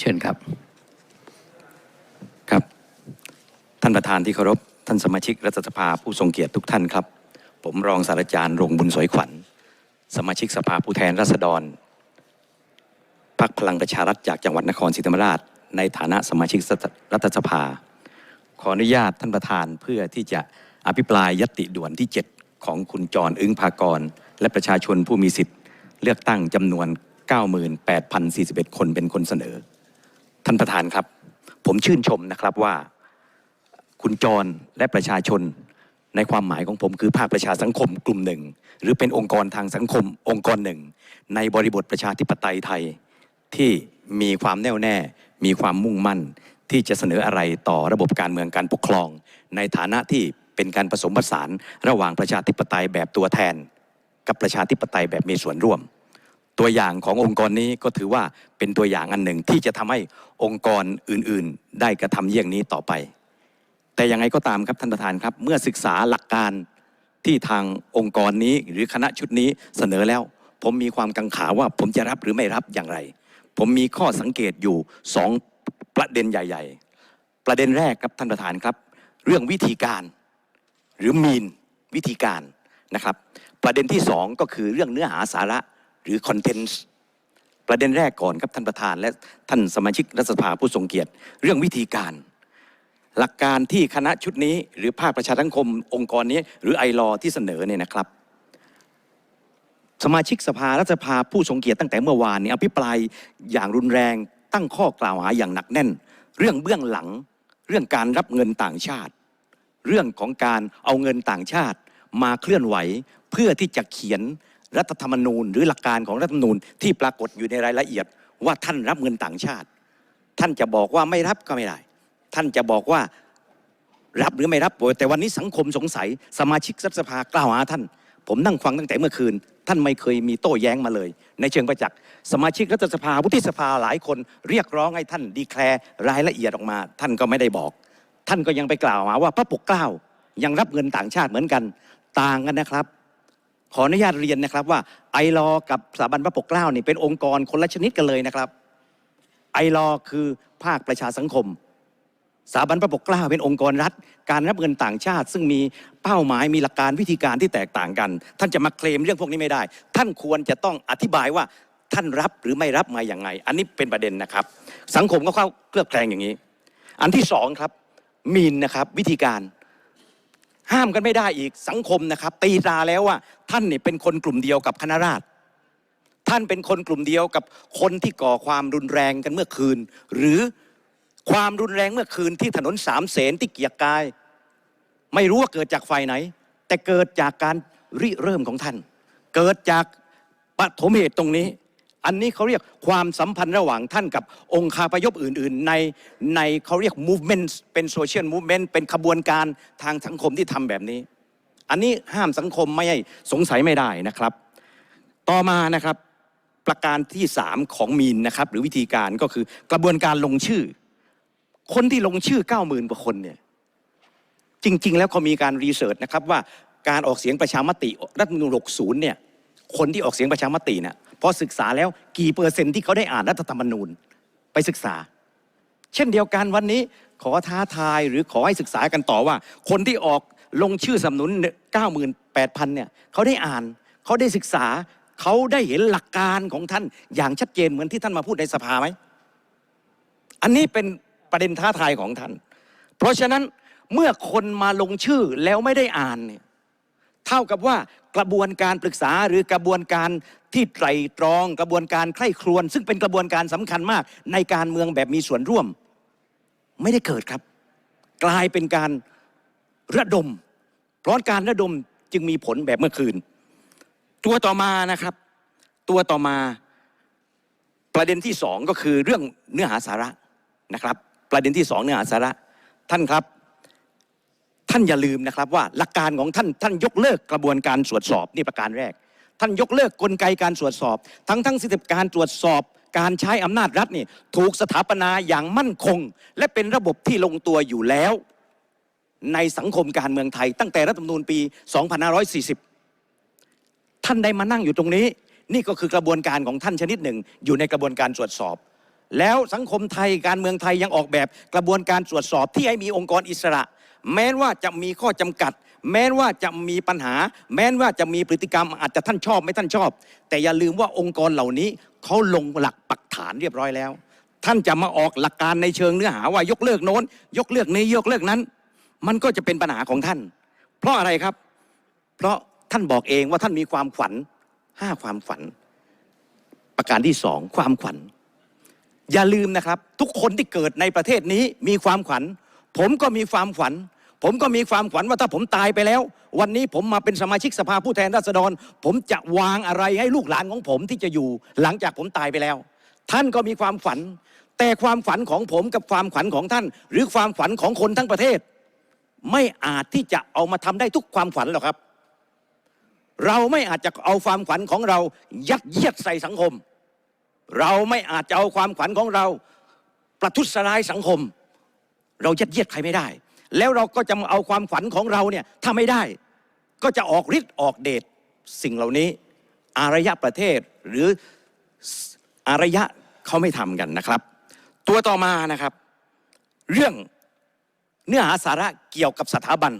เชิญครับ ครับ ท่านประธานที่เคารพ ท่านสมาชิกรัฐสภาผู้ทรงเกียรติทุกท่านครับ ผมรองศาสตราจารย์รงบุญสวยขวัญ สมาชิกสภาผู้แทนราษฎรพรรคพลังประชารัฐจากจังหวัดนครศรีธรรมราช ในฐานะสมาชิกรัฐสภา ขออนุญาตท่านประธานเพื่อที่จะอภิปรายยติด่วนที่ 7 ของคุณจรอึ้งภากร และประชาชนผู้มีสิทธิ์ เลือกตั้งจำนวน 98,041 คนเป็นคนเสนอ ท่านประธานครับ ผมชื่นชมนะครับว่าคุณจรและประชาชนในความหมายของผมคือภาคประชาสังคมกลุ่มหนึ่ง หรือเป็นองค์กรทางสังคมองค์กรหนึ่ง ในบริบทประชาธิปไตยไทยที่มีความแน่วแน่ มีความมุ่งมั่น ที่จะเสนออะไรต่อระบบการเมืองการปกครอง ในฐานะที่เป็นการผสมผสานระหว่างประชาธิปไตยแบบตัวแทน กับประชาธิปไตยแบบมีส่วนร่วม ตัวอย่างขององค์กรนี้ก็ถือว่าเป็นตัวอย่างอันหนึ่งที่จะทำให้องค์กรอื่นๆ ได้กระทำเยี่ยงนี้ต่อไป แต่ยังไงก็ตามครับท่านประธานครับ เมื่อศึกษาหลักการที่ทางองค์กรนี้หรือคณะชุดนี้เสนอแล้ว ผมมีความกังขาว่าผมจะรับหรือไม่รับอย่างไร ผมมีข้อสังเกตอยู่สองประเด็นใหญ่ ๆ ประเด็นแรกครับท่านประธานครับ เรื่องวิธีการหรือมีนวิธีการนะครับ ประเด็นที่สองก็คือเรื่องเนื้อหาสาระ รือคอนเทนต์ประเด็นแรกก่อนครับท่านประธาน และท่านสมาชิกรัฐสภาผู้ทรงเกียรติ เรื่องวิธีการ หลักการที่คณะชุดนี้ หรือภาคประชาสังคมองค์กรนี้ หรือไอรอที่เสนอเนี่ยนะครับ สมาชิกสภารัฐสภาผู้ทรงเกียรติตั้งแต่เมื่อวานนี้อภิปรายอย่างรุนแรงตั้งข้อกล่าวหาอย่างหนักแน่น เรื่องเบื้องหลัง เรื่องการรับเงินต่างชาติ เรื่องของการเอาเงินต่างชาติมาเคลื่อนไหวเพื่อที่จะเขียน รัฐธรรมนูญ หรือหลักการของรัฐธรรมนูญที่ปรากฏอยู่ในรายละเอียด ว่าท่านรับเงินต่างชาติ ท่านจะบอกว่าไม่รับก็ไม่ได้ ท่านจะบอกว่ารับหรือไม่รับแต่วันนี้สังคมสงสัย สมาชิกรัฐสภากล่าวหาท่าน ผมนั่งฟังตั้งแต่เมื่อคืน ท่านไม่เคยมีโต้แย้งมาเลย ในเชิงประจักษ์สมาชิกรัฐสภาวุฒิสภาหลายคน เรียกร้องให้ท่านดีแคลร์รายละเอียดออกมา ท่านก็ไม่ได้บอก ท่านก็ยังไปกล่าวหาว่าพระปกเกล้ายังรับเงินต่างชาติเหมือนกันต่างกันนะครับ ขออนุญาตเรียนนะครับว่าไอรอกับสถาบันพระปกเกล้านี่เป็นองค์กรคนละชนิดกันเลยนะครับ ไอรอคือภาคประชาสังคมสถาบันพระปกเกล้าเป็นองค์กรรัฐ การรับเงินต่างชาติ ซึ่งมีเป้าหมายมีหลักการวิธีการที่แตกต่างกัน ท่านจะมาเคลมเรื่องพวกนี้ไม่ได้ ท่านควรจะต้องอธิบายว่าท่านรับหรือไม่รับมาอย่างไง อันนี้เป็นประเด็นนะครับ สังคมก็เข้าเคลือบแคลงอย่างนี้ อันที่สองครับมีนนะครับวิธีการ ห้ามกันไม่ได้อีกสังคมนะครับ ตีตราแล้วว่าท่านนี่เป็นคนกลุ่มเดียวกับคณะราษฎรท่านเป็นคนกลุ่มเดียวกับคนที่ก่อความรุนแรงกันเมื่อคืน หรือความรุนแรงเมื่อคืนที่ถนนสามเสนที่เกียรกาย ไม่รู้ว่าเกิดจากไฟไหน แต่เกิดจากการริเริ่มของท่าน เกิดจากปฐมเหตุตรงนี้ อันนี้เขาเรียกความสัมพันธ์ระหว่างท่านกับองค์คาพยพอื่น ๆ ในในเขาเรียก movement เป็น social movement เป็นขบวนการทางสังคมที่ทำแบบนี้ อันนี้ห้ามสังคมไม่ให้สงสัยไม่ได้นะครับ ต่อมานะครับประการที่ 3 ของมีนนะครับ หรือวิธีการก็คือกระบวนการลงชื่อ คนที่ลงชื่อ 90,000กว่าคนเนี่ยจริง ๆ แล้วเขามีการรีเสิร์ชนะครับว่าการออกเสียงประชามติรัฐธรรมนูญ60เนี่ยคนที่ออกเสียงประชามติเนี่ย พอศึกษาแล้วกี่เปอร์เซ็นต์ที่เขาได้อ่านรัฐธรรมนูญไปศึกษา เช่นเดียวกันวันนี้ขอท้าทายหรือขอให้ศึกษากันต่อว่า คนที่ออกลงชื่อสนับสนุน 98,000 เนี่ยเขาได้อ่านเขาได้ศึกษาเขาได้เห็นหลักการของท่านอย่างชัดเจนเหมือนที่ท่านมาพูดในสภาไหม อันนี้เป็นประเด็นท้าทายของท่าน เพราะฉะนั้นเมื่อคนมาลงชื่อแล้วไม่ได้อ่านเนี่ยเท่ากับว่า กระบวนการปรึกษาหรือกระบวนการที่ไตรตรอง กระบวนการใคร่ครวญซึ่งเป็นกระบวนการสำคัญมาก ในการเมืองแบบมีส่วนร่วม ไม่ได้เกิดครับ กลายเป็นการระดม เพราะการระดมจึงมีผลแบบเมื่อคืน ตัวต่อมานะครับ ตัวต่อมาประเด็นที่สองก็คือเรื่องเนื้อหาสาระนะครับ ประเด็นที่สองเนื้อหาสาระท่านครับ ท่านอย่าลืมนะครับว่าหลักการของท่านท่านยกเลิกกระบวนการตรวจสอบนี่ประการแรก ท่านยกเลิกกลไกการตรวจสอบ ทั้งทั้งสิทธิการตรวจสอบ การใช้อำนาจรัฐนี่ถูกสถาปนาอย่างมั่นคง และเป็นระบบที่ลงตัวอยู่แล้ว ในสังคมการเมืองไทย ตั้งแต่รัฐธรรมนูญปี 2540 ท่านได้มานั่งอยู่ตรงนี้ นี่ก็คือกระบวนการของท่านชนิดหนึ่ง อยู่ในกระบวนการตรวจสอบแล้วสังคมไทยการเมืองไทยยังออกแบบกระบวนการตรวจสอบที่ให้มีองค์กรอิสระ แม้ว่าจะมีข้อจำกัด แม้ว่าจะมีปัญหา แม้ว่าจะมีพฤติกรรมอาจจะท่านชอบไม่ท่านชอบ แต่อย่าลืมว่าองค์กรเหล่านี้เขาลงหลักปักฐานเรียบร้อยแล้ว ท่านจะมาออกหลักการในเชิงเนื้อหาว่ายกเลิกโน้น ยกเลิกนี้ยกเลิกนั้น มันก็จะเป็นปัญหาของท่าน เพราะอะไรครับ เพราะท่านบอกเองว่าท่านมีความฝันห้าความฝัน ประการที่สองความขวัญอย่าลืมนะครับ ทุกคนที่เกิดในประเทศนี้มีความขวัญ ผมก็มีความขวัญผมก็มีความขวัญว่าถ้าผมตายไปแล้ว วันนี้ผมมาเป็นสมาชิกสภาผู้แทนราษฎร ผมจะวางอะไรให้ลูกหลานของผมที่จะอยู่ หลังจากผมตายไปแล้ว ท่านก็มีความฝัน แต่ความฝันของผมกับความฝันของท่าน หรือความฝันของคนทั้งประเทศ ไม่อาจที่จะเอามาทำได้ทุกความฝันหรอกครับ เราไม่อาจจะเอาความฝันของเรา ยัดเยียดใส่สังคม เราไม่อาจจะเอาความฝันของเรา ประทุษร้ายสังคม ยัดเยียดใครไม่ได้ แล้วเราก็จะเอาความฝันของเราเนี่ยถ้าไม่ได้ ก็จะออกฤทธิ์ออกเดชสิ่งเหล่านี้ อารยะประเทศหรืออารยะเขาไม่ทำกันนะครับ ตัวต่อมานะครับ เรื่องเนื้อหาสาระเกี่ยวกับสถาบัน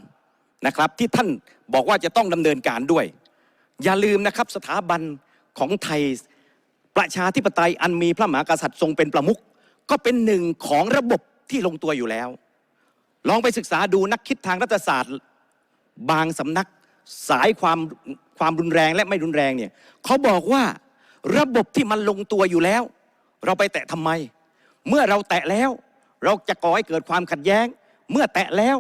นะครับ ที่ท่านบอกว่าจะต้องดำเนินการด้วย อย่าลืมนะครับสถาบันของไทยประชาธิปไตยอันมีพระมหากษัตริย์ทรงเป็นประมุขก็เป็นหนึ่งของระบบ ที่ลงตัวอยู่แล้ว ลองไปศึกษาดูนักคิดทางรัฐศาสตร์ บางสำนักสายความความรุนแรงและไม่รุนแรงเนี่ยเขาบอกว่าระบบที่มันลงตัวอยู่แล้ว เราไปแตะทำไม เมื่อเราแตะแล้ว เราจะก่อให้เกิดความขัดแย้ง เมื่อแตะแล้ว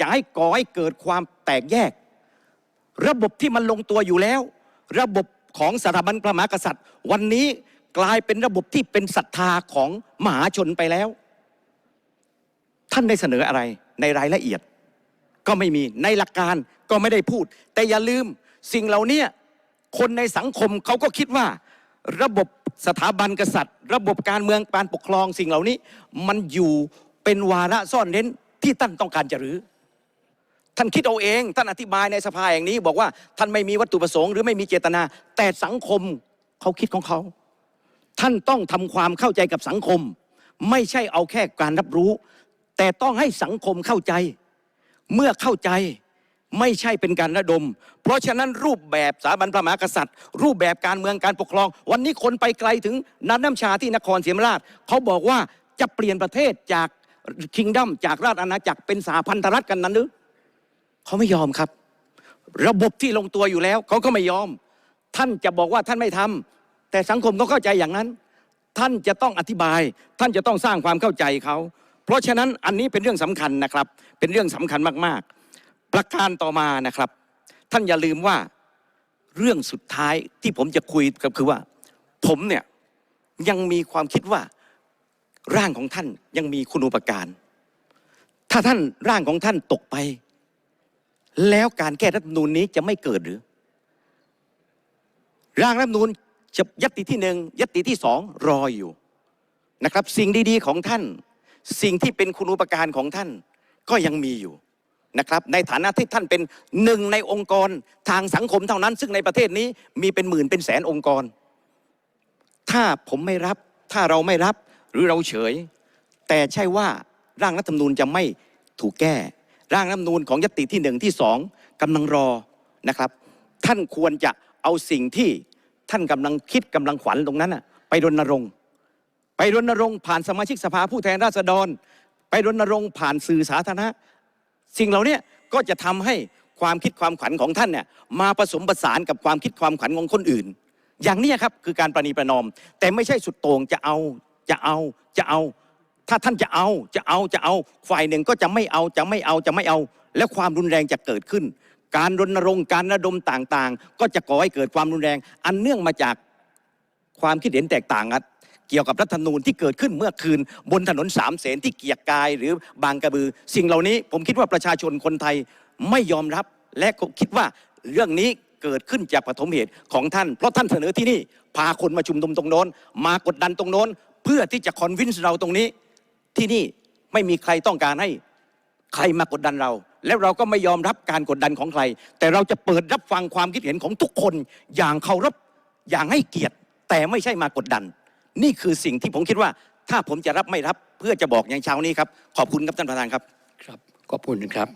จะให้ก่อให้เกิดความแตกแยก ระบบที่มันลงตัวอยู่แล้ว ระบบของสถาบันพระมหากษัตริย์ วันนี้กลายเป็นระบบที่เป็นศรัทธาของมหาชนไปแล้ว ท่านได้เสนออะไรในรายละเอียด ก็ไม่มีในหลักการก็ไม่ได้พูด แต่อย่าลืมสิ่งเหล่านี้คนในสังคมเขาก็คิดว่า ระบบสถาบันกษัตริย์ ระบบการเมืองการปกครองสิ่งเหล่านี้ มันอยู่เป็นวาระซ่อนเร้นที่ท่านต้องการจะรื้อท่านคิดเอาเอง ท่านอธิบายในสภาอย่างนี้ บอกว่าท่านไม่มีวัตถุประสงค์หรือไม่มีเจตนา แต่สังคมเขาคิดของเขา ท่านต้องทำความเข้าใจกับสังคม ไม่ใช่เอาแค่การรับรู้ แต่ต้องให้สังคมเข้าใจ เมื่อเข้าใจไม่ใช่เป็นการระดม เพราะฉะนั้นรูปแบบสถาบันพระมหากษัตริย์ รูปแบบการเมืองการปกครอง วันนี้คนไปไกลถึงนันน้ำชาที่นครศรีธรรมราช เขาบอกว่าจะเปลี่ยนประเทศจากคิงดัมจากราชอาณาจักรเป็นสหพันธรัฐกันนั้นหรือเขาไม่ยอมครับ ระบบที่ลงตัวอยู่แล้วเขาก็ไม่ยอม ท่านจะบอกว่าท่านไม่ทำแต่สังคมก็เข้าใจอย่างนั้น ท่านจะต้องอธิบาย ท่านจะต้องสร้างความเข้าใจเขา เพราะฉะนั้นอันนี้เป็นเรื่องสำคัญนะครับ เป็นเรื่องสำคัญมากๆ ประการต่อมานะครับ ท่านอย่าลืมว่าเรื่องสุดท้ายที่ผมจะคุยก็คือว่า ผมเนี่ยยังมีความคิดว่าร่างของท่านยังมีคุณูปการ ถ้าท่านร่างของท่านตกไป แล้วการแก้รัฐมนูญนี้จะไม่เกิดหรือ ร่างรัฐมนูญจะยัตติที่หนึ่งยัตติที่สองรออยู่นะครับ สิ่งดีๆของท่าน สิ่งที่เป็นคุณูปการของท่านก็ยังมีอยู่นะครับ ในฐานะที่ท่านเป็นหนึ่งในองค์กรทางสังคมเท่านั้น ซึ่งในประเทศนี้มีเป็นหมื่นเป็นแสนองค์กร ถ้าผมไม่รับ ถ้าเราไม่รับหรือเราเฉย แต่ใช่ว่าร่างรัฐธรรมนูญจะไม่ถูกแก้ ร่างรัฐธรรมนูญของยติที่หนึ่งที่สองกำลังรอนะครับ ท่านควรจะเอาสิ่งที่ท่านกำลังคิดกำลังขวัญตรงนั้นน่ะไปรณรงค์ รณรงค์ผ่านสมาชิกสภาผู้แทนราษฎร ไปรณรงค์ผ่านสื่อสาธารณะ สิ่งเหล่านี้ก็จะทำให้ความคิดความขวัญของท่านเนี่ยมาผสมผสานกับความคิดความขวัญของคนอื่น อย่างนี้ครับคือการประนีประนอม แต่ไม่ใช่สุดโต่งจะเอาจะเอาจะเอา ถ้าท่านจะเอาจะเอาจะเอาฝ่ายหนึ่งก็จะไม่เอาจะไม่เอาจะไม่เอา แล้วความรุนแรงจะเกิดขึ้น การรณรงค์การระดมต่างๆ ก็จะก่อให้เกิดความรุนแรง อันเนื่องมาจากความคิดเห็นแตกต่างกัน เกี่ยวกับรัฐธรรมนูญที่เกิดขึ้นเมื่อคืนบนถนนสามเสนที่เกียรติกายหรือบางกระบือ สิ่งเหล่านี้ผมคิดว่าประชาชนคนไทยไม่ยอมรับ และคิดว่าเรื่องนี้เกิดขึ้นจากปฐมเหตุของท่าน เพราะท่านเสนอที่นี่พาคนมาชุมนุมตรงโน้น มากดดันตรงโน้น เพื่อที่จะคอนวินส์เราตรงนี้ ที่นี่ไม่มีใครต้องการให้ใครมากดดันเรา แล้วเราก็ไม่ยอมรับการกดดันของใคร แต่เราจะเปิดรับฟังความคิดเห็นของทุกคนอย่างเคารพอย่างให้เกียรติ แต่ไม่ใช่มากดดัน นี่คือสิ่งที่ผมคิดว่า ถ้าผมจะรับไม่รับเพื่อจะบอกอย่างเช้านี้ครับ ขอบคุณครับท่านประธานครับ ครับขอบคุณครับ